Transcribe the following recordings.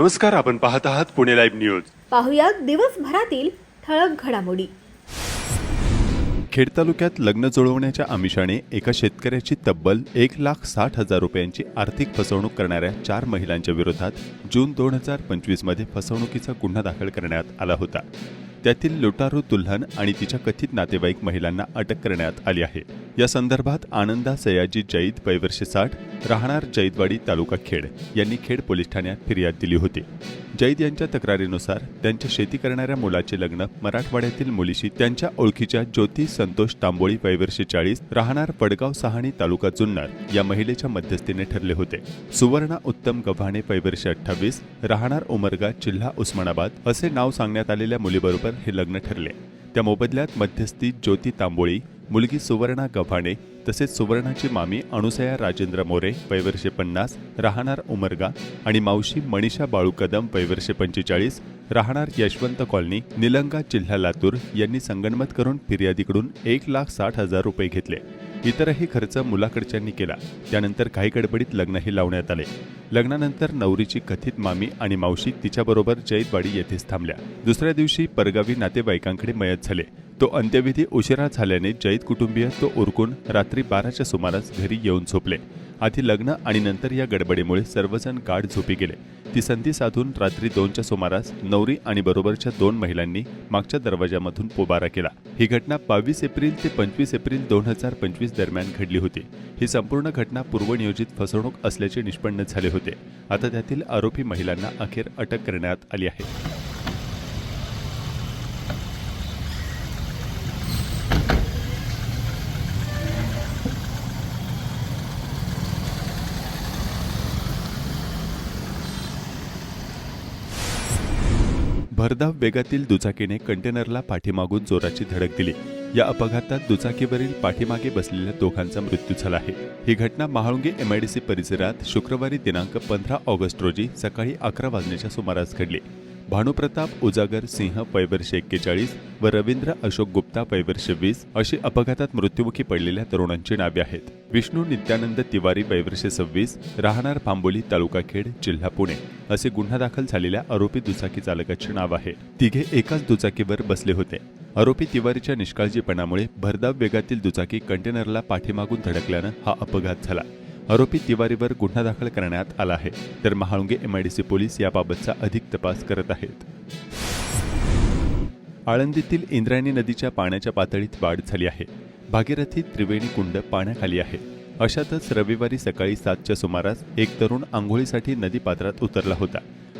नमस्कार आपण पाहत आहात पुणे लाईव्ह न्यूज. पाहुयात दिवसभरातील ठळक घडामोडी. खेड तालुक्यात लग्न जुळवण्याच्या आमिषाने एका शेतकऱ्याची तब्बल एक लाख साठ हजार रुपयांची आर्थिक फसवणूक करणाऱ्या चार महिलांच्या विरोधात जून दोन हजार पंचवीसमध्ये फसवणुकीचा गुन्हा दाखल करण्यात आला होता. त्यातील लुटारू दुल्हन आणि तिच्या कथित नातेवाईक महिलांना अटक करण्यात आली आहे. या संदर्भात आनंदा सयाजी जैद पैवर्षे साठ राहणार जैदवाडी तालुका खेड यांनी खेड पोलीस ठाण्यात फिर्याद दिली होती. जैद यांच्या तक्रारीनुसार त्यांच्या शेती करणाऱ्या मुलाचे लग्न मराठवाड्यातील मुलीशी त्यांच्या ओळखीच्या ज्योती संतोष तांबोळी वयवर्षे चाळीस राहणार पडगाव सहाणी तालुका जुन्नर या महिलेच्या मध्यस्थीने ठरले होते. सुवर्णा उत्तम गव्हाणे वयवर्षे अठ्ठावीस राहणार उमरगा जिल्हा उस्मानाबाद असे नाव सांगण्यात आलेल्या मुलीबरोबर हे लग्न ठरले. त्या मोबदल्यात मध्यस्थी ज्योती तांबोळी मुलगी सुवर्णा गव्हाणे तसेच सुवर्णाची मामी अणुसया राजेंद्र मोरे वयवर्षे पन्नास राहणार उमरगा आणि मावशी मनीषा बाळू कदम वयवर्षे पंचेचाळीस राहणार यशवंत कॉलनी निलंगा जिल्हा लातूर यांनी संगणमत करून फिर्यादीकडून एक लाख साठ हजार रुपये घेतले. इतरही खर्च मुलाकडच्यांनी केला. त्यानंतर काही गडबडीत लग्नही लावण्यात आले. लग्नानंतर नवरीची कथित मामी आणि मावशी तिच्याबरोबर जैतवाडी येथेच थांबल्या. दुसऱ्या दिवशी परगावी नातेवाईकांकडे मयत झाले. तो अंत्यविधी उशिरा झाल्याने जैद कुटुंबीय तो उरकून रात्री बाराच्या सुमारास घरी येऊन झोपले. आधी लग्न आणि नंतर या गडबडीमुळे सर्वजण गाढ झोपी गेले. ती संधी साधून रात्री दोनच्या सुमारास नवरी आणि बरोबरच्या दोन महिलांनी मागच्या दरवाजामधून पोबारा केला. ही घटना बावीस एप्रिल ते पंचवीस एप्रिल दोन हजार पंचवीस दरम्यान घडली होती. ही संपूर्ण घटना पूर्वनियोजित फसवणूक असल्याचे निष्पन्न झाले होते. आता त्यातील आरोपी महिलांना अखेर अटक करण्यात आली आहे. भरधाव वेगातील दुचाकीने कंटेनरला पाठीमागून जोराची धडक दिली. या अपघातात दुचाकीवरील पाठीमागे बसलेल्या दोघांचा मृत्यू झाला आहे. ही घटना महाळुंगे एमआयडीसी परिसरात शुक्रवारी दिनांक पंधरा ऑगस्ट रोजी सकाळी अकरा वाजण्याच्या सुमारास घडली. भानुप्रताप उजागर सिंह पैवर्षे एक्केचाळीस व रवींद्र अशोक गुप्ता पैवर्षे वीस अशी अपघातात मृत्युमुखी पडलेल्या तरुणांची नावे आहेत. विष्णू नित्यानंद तिवारी पैवर्षे सव्वीस राहणार पांबोली तालुका खेड जिल्हा पुणे असे गुन्हा दाखल झालेल्या आरोपी दुचाकी चालकाचे नाव आहे. तिघे एकाच दुचाकीवर बसले होते. आरोपी तिवारीच्या निष्काळजीपणामुळे भरधाव वेगातील दुचाकी कंटेनरला पाठीमागून धडकल्यानं हा अपघात झाला. आरोपी तिवारीवर गुन्हा दाखल करण्यात आला आहे. तर महाळुंगे एमआयडीसी पोलीस याबाबतचा अधिक तपास करत आहेत. आळंदीतील इंद्रायणी नदीच्या पाण्याच्या पातळीत वाढ झाली आहे. भागीरथी त्रिवेणी कुंड पाण्याखाली आहे. अशातच रविवारी सकाळी सातच्या सुमारास एक तरुण आंघोळीसाठी नदीपात्रात उतरला होता.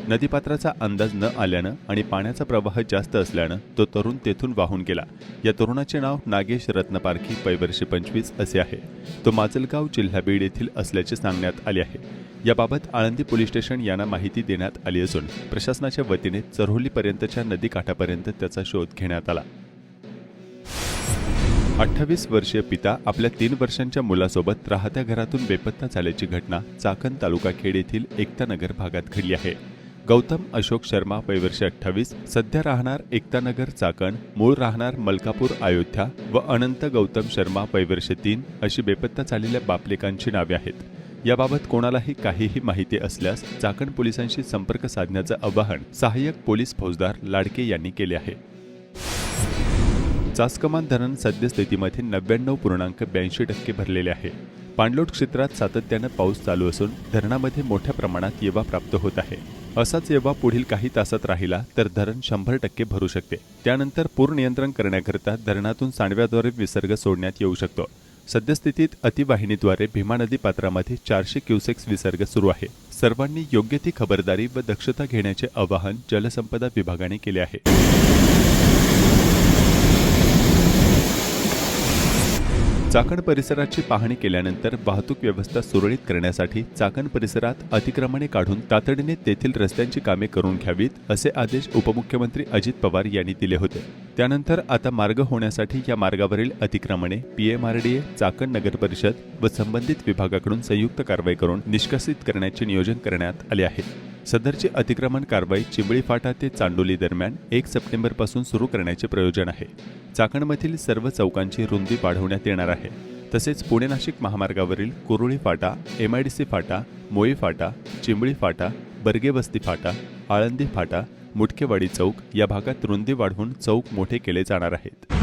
नदीपात्राचा अंदाज न आल्यानं आणि पाण्याचा प्रवाह जास्त असल्यानं तो तरुण तेथून वाहून गेला. या तरुणाचे नाव नागेश रत्नपारखी पैवर्षे पंचवीस असे आहे. तो माजलगाव जिल्हा बीड येथील असल्याचे सांगण्यात आले आहे. याबाबत आळंदी पोलीस स्टेशन यांना माहिती देण्यात आली असून प्रशासनाच्या वतीने चरोलीपर्यंतच्या नदीकाठापर्यंत त्याचा शोध घेण्यात आला. अठ्ठावीस वर्षीय पिता आपल्या तीन वर्षांच्या मुलासोबत राहत्या घरातून बेपत्ता झाल्याची घटना चाकण तालुका खेड येथील एकतानगर भागात घडली आहे. गौतम अशोक शर्मा वयवर्षे अठ्ठावीस सध्या राहणार एकतानगर चाकण मूळ राहणार मलकापूर अयोध्या व अनंत गौतम शर्मा वयवर्षे तीन अशी बेपत्ता झालेल्या बापलेकांची नावे आहेत. याबाबत कोणालाही काहीही माहिती असल्यास चाकण पोलिसांशी संपर्क साधण्याचं आवाहन सहाय्यक पोलीस फौजदार लाडके यांनी केले आहे. चासकमान धरण सद्यस्थितीमध्ये नव्याण्णव पूर्णांक ब्याऐंशी टक्के भरलेले आहे. पाणलोट क्षेत्रात सातत्यानं पाऊस चालू असून धरणामध्ये मोठ्या प्रमाणात येवा प्राप्त होत आहे. असाच येवा पुढील काही तासात राहिला तर धरण शंभर टक्के भरू शकते. त्यानंतर पूर नियंत्रण करण्याकरिता धरणातून सांडव्याद्वारे विसर्ग सोडण्यात येऊ शकतो. सद्यस्थितीत अतिवाहिनीद्वारे भीमा नदी पात्रामध्ये चारशे क्युसेक्स विसर्ग सुरू आहे. सर्वांनी योग्य ती खबरदारी व दक्षता घेण्याचे आवाहन जलसंपदा विभागाने केले आहे. चाकण परिसराची पाहणी केल्यानंतर वाहतूक व्यवस्था सुरळीत करण्यासाठी चाकण परिसरात अतिक्रमणे काढून तातडीने तेथील रस्त्यांची कामे करून घ्यावीत असे आदेश उपमुख्यमंत्री अजित पवार यांनी दिले होते. त्यानंतर आता मार्ग होण्यासाठी या मार्गावरील अतिक्रमणे पीएमआरडीए चाकण नगर परिषद व संबंधित विभागाकडून संयुक्त कारवाई करून निष्कासित करण्याचे नियोजन करण्यात आले आहे. सदरची अतिक्रमण कारवाई चिंबळी फाटा ते चांडोली दरम्यान एक सप्टेंबरपासून सुरू करण्याचे प्रयोजन आहे. चाकणमधील सर्व चौकांची रुंदी वाढवण्यात येणार आहे. तसेच पुणे नाशिक महामार्गावरील कुरुळी फाटा एम आय फाटा मोई फाटा चिंबळी फाटा बर्गेबस्ती फाटा आळंदी फाटा मुटकेवाडी चौक या भागात रुंदी वाढवून चौक मोठे केले जाणार आहेत.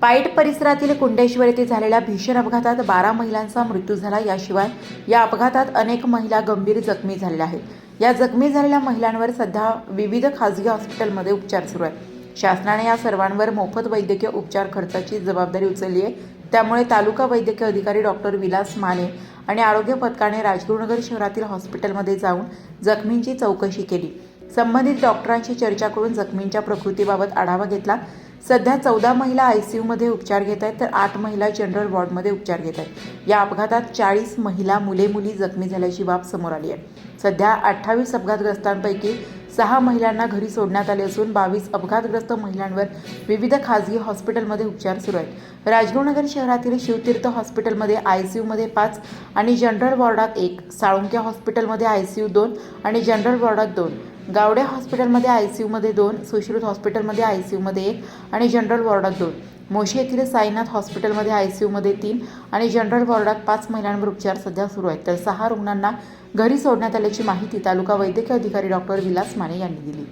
पाईट परिसरातील कुंडेश्वर येथे झालेल्या भीषण अपघातात बारा महिलांचा मृत्यू झाला. याशिवाय या अपघातात अनेक महिला गंभीर जखमी झालेल्या आहेत. या जखमी झालेल्या महिलांवर सध्या विविध खासगी हॉस्पिटलमध्ये उपचार सुरू आहेत. शासनाने या सर्वांवर मोफत वैद्यकीय उपचार खर्चाची जबाबदारी उचलली आहे. त्यामुळे तालुका वैद्यकीय अधिकारी डॉक्टर विलास माने आणि आरोग्य पथकाने राजगुरुनगर शहरातील हॉस्पिटलमध्ये जाऊन जखमींची चौकशी केली. संबंधित डॉक्टरांशी चर्चा करून जखमींच्या प्रकृतीबाबत आढावा घेतला. सध्या चौदा महिला आय सी यूमध्ये उपचार घेत आहेत तर आठ महिला जनरल वॉर्डमध्ये उपचार घेत आहेत. या अपघातात चाळीस महिला मुले मुली जखमी झाल्याची बाब समोर आली आहे. सध्या अठ्ठावीस अपघातग्रस्तांपैकी सहा महिलांना घरी सोडण्यात आले असून बावीस अपघातग्रस्त महिलांवर विविध खाजगी हॉस्पिटलमध्ये उपचार सुरू आहेत. राजगुरुनगर शहरातील शिवतीर्थ हॉस्पिटलमध्ये आय सी यूमध्ये पाच आणि जनरल वॉर्डात एक साळुंक्या हॉस्पिटलमध्ये आय सी यू दोन आणि जनरल वॉर्डात दोन. गावडे हॉस्पिटलमध्ये आय सी यूमध्ये दोन सुश्रुत हॉस्पिटलमध्ये आय सी यूमध्ये एक आणि जनरल वॉर्डात दोन. मोशी येथील साईनाथ हॉस्पिटलमध्ये आय सी यूमध्ये तीन आणि जनरल वॉर्डात पाच महिलांवर उपचार सध्या सुरू आहेत. तर सहा रुग्णांना घरी सोडण्यात आल्याची माहिती तालुका वैद्यकीय अधिकारी डॉक्टर विलास माने यांनी दिली.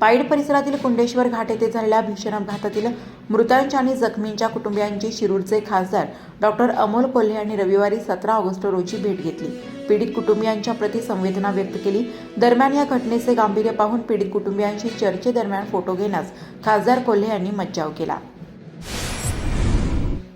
पाईड परिसरातील कुंडेश्वर घाट येथे झालेल्या भीषण अपघातातील मृतांच्या आणि जखमींच्या कुटुंबियांची शिरूरचे खासदार डॉक्टर अमोल कोल्हे यांनी रविवारी सतरा ऑगस्ट रोजी भेट घेतली. पीडित कुटुंबियांच्या प्रति संवेदना व्यक्त केली. दरम्यान या घटनेचे गांभीर्य पाहून पीडित कुटुंबियांशी चर्चेदरम्यान फोटो घेण्यास खासदार कोल्हे यांनी मज्जाव केला.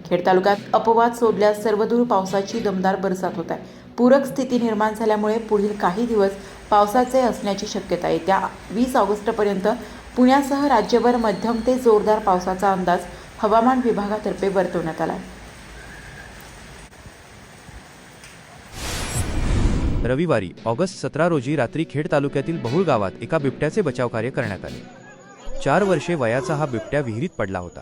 खेड तालुक्यात अपवाद सोडल्यास सर्वदूर पावसाची दमदार बरसात होत आहे. पूरक स्थिती निर्माण झाल्यामुळे पुढील काही दिवस पावसाचे असण्याची शक्यता आहे. त्या वीस ऑगस्टपर्यंत पुण्यासह राज्यभर मध्यम ते जोरदार पावसाचा अंदाज हवामान विभागातर्फे वर्तवण्यात आला आहे. रविवारी ऑगस्ट सतरा रोजी रात्री खेड तालुक्यातील बहुळ गावात एका बिबट्याचे बचाव कार्य करण्यात आले. चार वर्षे वयाचा हा बिबट्या विहिरीत पडला होता.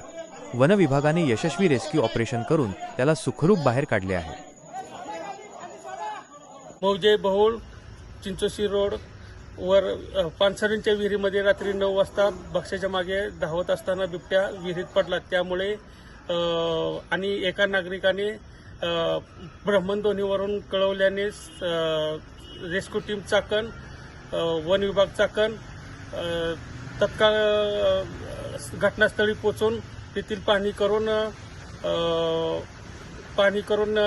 वन विभागाने यशस्वी रेस्क्यू ऑपरेशन करून त्याला सुखरूप बाहेर काढले आहे. मौजे बहुळ चिंचोशी रोड वर पानसरींच्या विहिरीमध्ये रात्री नऊ वाजता भक्ष्याच्या मागे धावत असताना बिबट्या विहिरीत पडला. त्यामुळे आणि एका नागरिकाने अ, ब्रह्मणध्वनीवरून कळवल्याने रेस्क्यू टीम चाकण वन विभागचा कण तत्काळ घटनास्थळी पोचून तेथील पाहणी करून पाहणी करून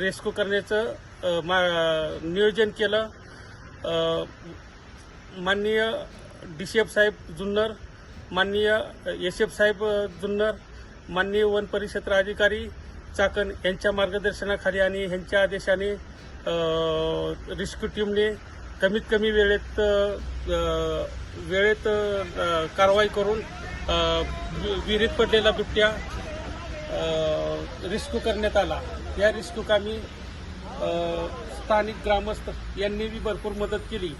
रेस्क्यू करण्याचं मा- नियोजन केलं. माननीय डी सी एफ साहेब जुन्नर माननीय एस एफ साहेब जुन्नर माननीय वन परिक्षेत्र अधिकारी चाकण यांच्या मार्गदर्शनाखाली आणि ह्यांच्या आदेशाने रेस्क्यू टीमने कमीत कमी वेळेत वेळेत कारवाई करून वि- विहिरीत पडलेला बिबट्या रेस्क्यू करण्यात आला. या रेस्क्यू कामी स्थानिक ग्रामस्थ यांनी बी भरपूर मदत केली.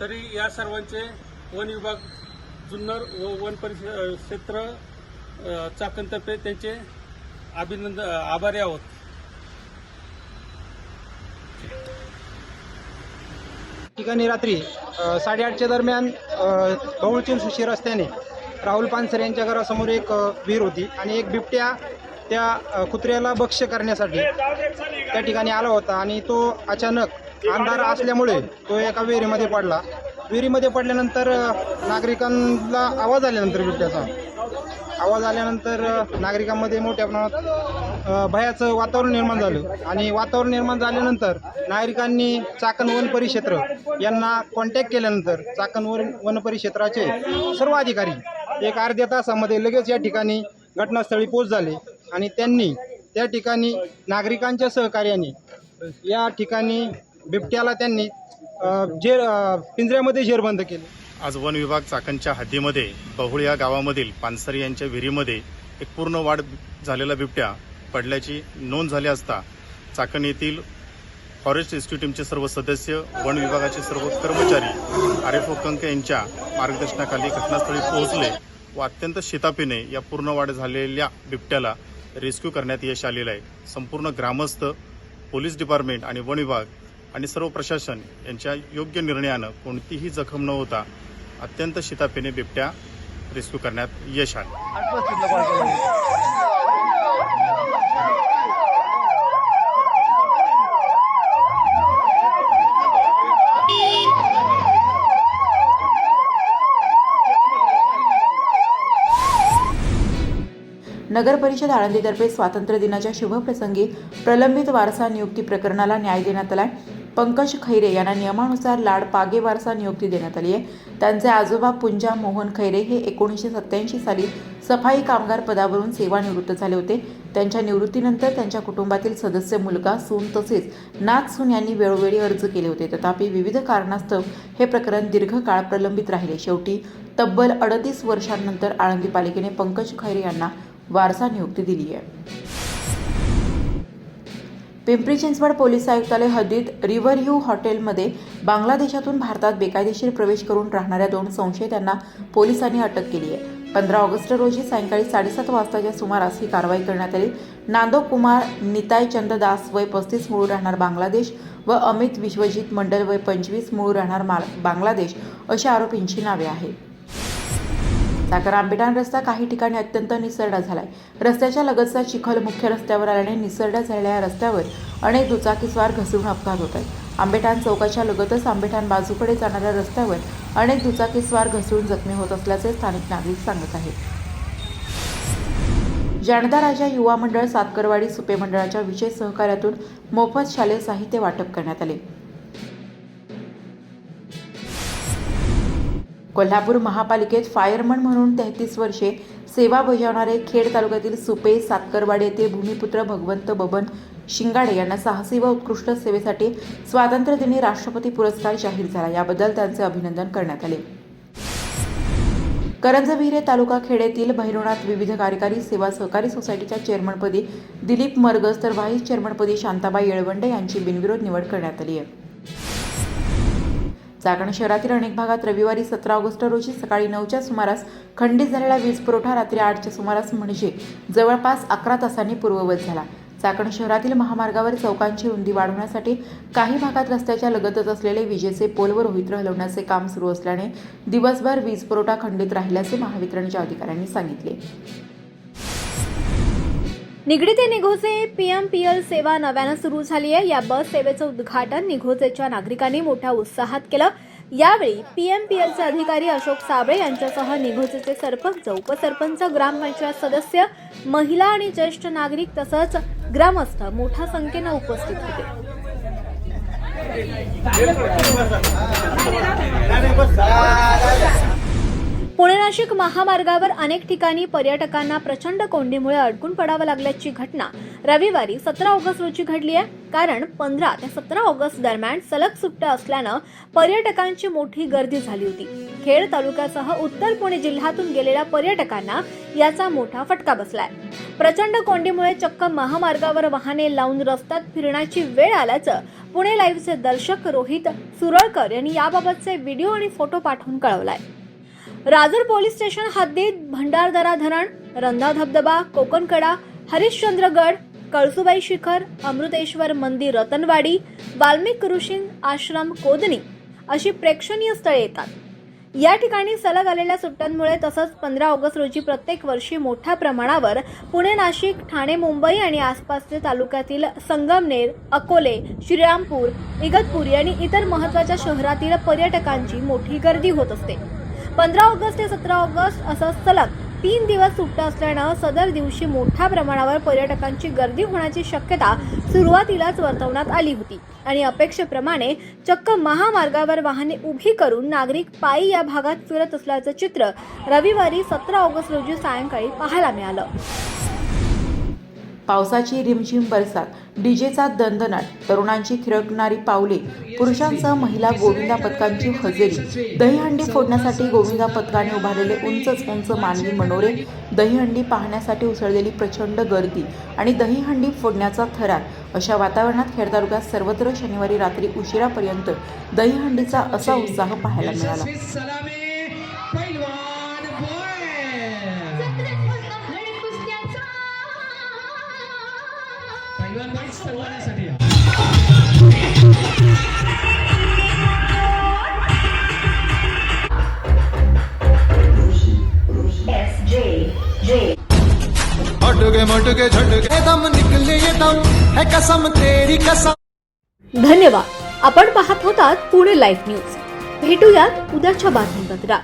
तरी या सर्वांचे वन विभाग जुन्नर वन परिक्षेत्र क्षेत्र चाकणतर्फे त्यांचे अभिनंदन आभारी आहोत. ठिकाणी रात्री साडेआठच्या दरम्यान अ, बहुळचिन सुशी रस्त्याने राहुल पानसरे यांच्या घरासमोर एक विहीर होती आणि एक बिबट्या त्या कुत्र्याला भक्ष्य करण्यासाठी त्या ठिकाणी आला होता आणि तो अचानक अंधार असल्यामुळे तो एका विहिरीमध्ये पडला. विहिरीमध्ये पडल्यानंतर नागरिकांना आवाज आल्यानंतर बिबट्याचा आवाज आल्यानंतर नागरिकांमध्ये मोठ्या प्रमाणात भयाचं वातावरण निर्माण झालं. आणि वातावरण निर्माण झाल्यानंतर नागरिकांनी चाकण वन परिक्षेत्र यांना कॉन्टॅक्ट केल्यानंतर चाकण वन वन परिक्षेत्राचे सर्व अधिकारी एक अर्ध्या तासामध्ये लगेच या ठिकाणी घटनास्थळी पोच झाले. आणि त्यांनी त्या ठिकाणी नागरिकांच्या सहकार्याने या ठिकाणी बिबट्याला त्यांनी जेर पिंजऱ्यामध्ये जेरबंद केले. आज वन विभाग चाकणच्या हद्दीमध्ये बहुळ या गावामधील पानसरी यांच्या विहिरीमध्ये एक पूर्ण वाढ झालेला बिबट्या पडल्याची नोंद झाली असता चाकण येथील फॉरेस्ट रेस्क्यू टीमचे सर्व सदस्य वन विभागाचे सर्व कर्मचारी आर एफ कंक यांच्या मार्गदर्शनाखाली घटनास्थळी पोहोचले व अत्यंत शितापीने या पूर्ण वाढ झालेल्या बिबट्याला रेस्क्यू करण्यात यश आलेलं आहे. संपूर्ण ग्रामस्थ पोलीस डिपार्टमेंट आणि वन विभाग आणि सर्व प्रशासन यांच्या योग्य निर्णयानं कोणतीही जखम न होता अत्यंत शितापीने बिबट्या रेस्क्यू करण्यात यश आले. नगर परिषद आळंदीतर्फे स्वातंत्र्य दिनाच्या शुभप्रसंगी प्रलंबित वारसा नियुक्ती प्रकरणाला न्याय देण्यात आलाय. पंकज खैरे यांना नियमानुसार लाड पागे वारसा नियुक्ती देण्यात आली आहे. त्यांचे आजोबा पुंजा मोहन खैरे हे एकोणीसशे सत्त्याऐंशी साली सफाई कामगार पदावरून सेवानिवृत्त झाले होते. त्यांच्या निवृत्तीनंतर त्यांच्या कुटुंबातील सदस्य मुलगा सून तसेच नाथ सून यांनी वेळोवेळी अर्ज केले होते. तथापि विविध कारणास्तव हे प्रकरण दीर्घकाळ प्रलंबित राहिले. शेवटी तब्बल अडतीस वर्षांनंतर आळंदी पालिकेने पंकज खैरे यांना वारसा नियुक्ती दिली आहे. पिंपरी चिंचवड पोलीस आयुक्तालय हद्दीत रिव्हर यू हॉटेलमध्ये बांगलादेशातून भारतात बेकायदेशीर प्रवेश करून राहणाऱ्या दोन संशयितांना पोलिसांनी अटक केली आहे. पंधरा ऑगस्ट रोजी सायंकाळी साडेसात वाजताच्या सुमारास ही कारवाई करण्यात आली. नांदो कुमार निताय चंद दास वय पस्तीस मूळ राहणार बांगलादेश व अमित विश्वजित मंडल वय पंचवीस मूळ राहणार बांगलादेश अशा आरोपींची नावे आहेत. साखर आंबेडान रस्ता काही ठिकाणी अत्यंत निसरडा झालाय. रस्त्याच्या लगतचा चिखल मुख्य रस्त्यावर आल्याने निसरड्या झालेल्या या रस्त्यावर अनेक दुचाकीस्वार घसरून अपघात होत आहेत. आंबेठाण चौकाच्या लगतच आंबेठाण बाजूकडे जाणाऱ्या रस्त्यावर अनेक दुचाकीस्वार घसरून जखमी होत असल्याचे स्थानिक नागरिक सांगत आहेत. जाणदा राजा युवा मंडळ सातकरवाडी सुपे मंडळाच्या विशेष सहकार्यातून मोफत शालेय साहित्य वाटप करण्यात आले. कोल्हापूर महापालिकेत फायरमन म्हणून तेहतीस वर्षे सेवा बजावणारे खेड तालुक्यातील सुपे सातकरवाडी येथील भूमिपुत्र भगवंत बबन शिंगाडे यांना साहसी व उत्कृष्ट सेवेसाठी स्वातंत्र्यदिनी राष्ट्रपती पुरस्कार जाहीर झाला. याबद्दल त्यांचे अभिनंदन करण्यात आले. करंजविहिरे तालुका खेडेतील भैरवनाथ विविध कार्यकारी सेवा सहकारी सोसायटीच्या चेअरमनपदी दिलीप मरगस तर व्हाईस चेअरमनपदी शांताबाई येळवंडे यांची बिनविरोध निवड करण्यात आली आहे. चाकण शहरातील अनेक भागात रविवारी सतरा ऑगस्ट रोजी सकाळी नऊच्या सुमारास खंडित झालेला वीज पुरवठा रात्री आठच्या सुमारास म्हणजे जवळपास अकरा तासांनी पूर्ववत झाला. चाकण शहरातील महामार्गावर चौकांची रुंदी वाढवण्यासाठी काही भागात रस्त्याच्या लगतच असलेले विजेचे पोल व रोहित्र हलवण्याचे काम सुरू असल्याने दिवसभर वीज पुरवठा खंडित राहिल्याचे महावितरणच्या अधिकाऱ्यांनी सांगितले. निगडी ते निघोचे पीएमपीएल सेवा नव्यानं सुरू झाली आहे या बस सेवेचं उद्घाटन निघोजेच्या नागरिकांनी मोठ्या उत्साहात केलं. यावेळी पीएमपीएलचे अधिकारी अशोक साबळे यांच्यासह निघोजेचे सरपंच उपसरपंच ग्रामपंचायत सदस्य महिला आणि ज्येष्ठ नागरिक तसंच ग्रामस्थ मोठ्या संख्येनं उपस्थित होते. पुणे नाशिक महामार्गावर अनेक ठिकाणी पर्यटकांना प्रचंड कोंडीमुळे अडकून पडावं लागल्याची घटना रविवारी सतरा ऑगस्ट रोजी घडली आहे. कारण पंधरा ते सतरा ऑगस्ट दरम्यान सलग सुट्ट्या असल्यानं पर्यटकांची मोठी गर्दी झाली होती. खेड तालुक्यासह उत्तर पुणे जिल्ह्यातून गेलेल्या पर्यटकांना याचा मोठा फटका बसलाय. प्रचंड कोंडीमुळे चक्क महामार्गावर वाहने लावून रस्त्यात फिरण्याची वेळ आल्याचं पुणे लाईव्हचे दर्शक रोहित सुरळकर यांनी याबाबतचे व्हिडिओ आणि फोटो पाठवून कळवलाय. राजूर पोलीस स्टेशन हद्दीत भंडारदरा धरण रंधा धबधबा कोकणकडा हरिश्चंद्रगड कळसुबाई शिखर अमृतेश्वर मंदिर रतनवाडी वाल्मिक ऋषीन आश्रम कोदनी अशी प्रेक्षणीय स्थळे येतात. या ठिकाणी सलग आलेल्या सुट्ट्यांमुळे तसंच पंधरा ऑगस्ट रोजी प्रत्येक वर्षी मोठ्या प्रमाणावर पुणे नाशिक ठाणे मुंबई आणि आसपासचे तालुक्यातील संगमनेर अकोले श्रीरामपूर इगतपुरी आणि इतर महत्त्वाच्या शहरातील पर्यटकांची मोठी गर्दी होत असते. पंधरा ऑगस्ट ते सतरा ऑगस्ट असं सलग तीन दिवस सुट्ट असल्यानं सदर दिवशी मोठ्या प्रमाणावर पर्यटकांची गर्दी होण्याची शक्यता सुरुवातीलाच वर्तवण्यात आली होती. आणि अपेक्षेप्रमाणे चक्क महामार्गावर वाहने उभी करून नागरिक पायी या भागात फिरत असल्याचं चित्र रविवारी सतरा ऑगस्ट रोजी सायंकाळी पाहायला मिळालं. पावसाची रिमझिम बरसात डीजेचा दणदणाट तरुणांची थिरकणारी पावले पुरुषांसह महिला गोविंदा पथकांची हजेरी दहीहंडी फोडण्यासाठी गोविंदा पथकाने उभारलेले उंचच उंच मानवी मनोरे दहीहंडी पाहण्यासाठी उसळलेली प्रचंड गर्दी आणि दहीहंडी फोडण्याचा थरार. अशा वातावरणात खेड तालुक्यात सर्वत्र शनिवारी रात्री उशिरापर्यंत दहीहंडीचा असा उत्साह पाहायला मिळाला. धन्यवाद. आपण पाहत होतात पुणे लाईव्ह न्यूज भेटूयात उद्याच्या बातमीपत्रात.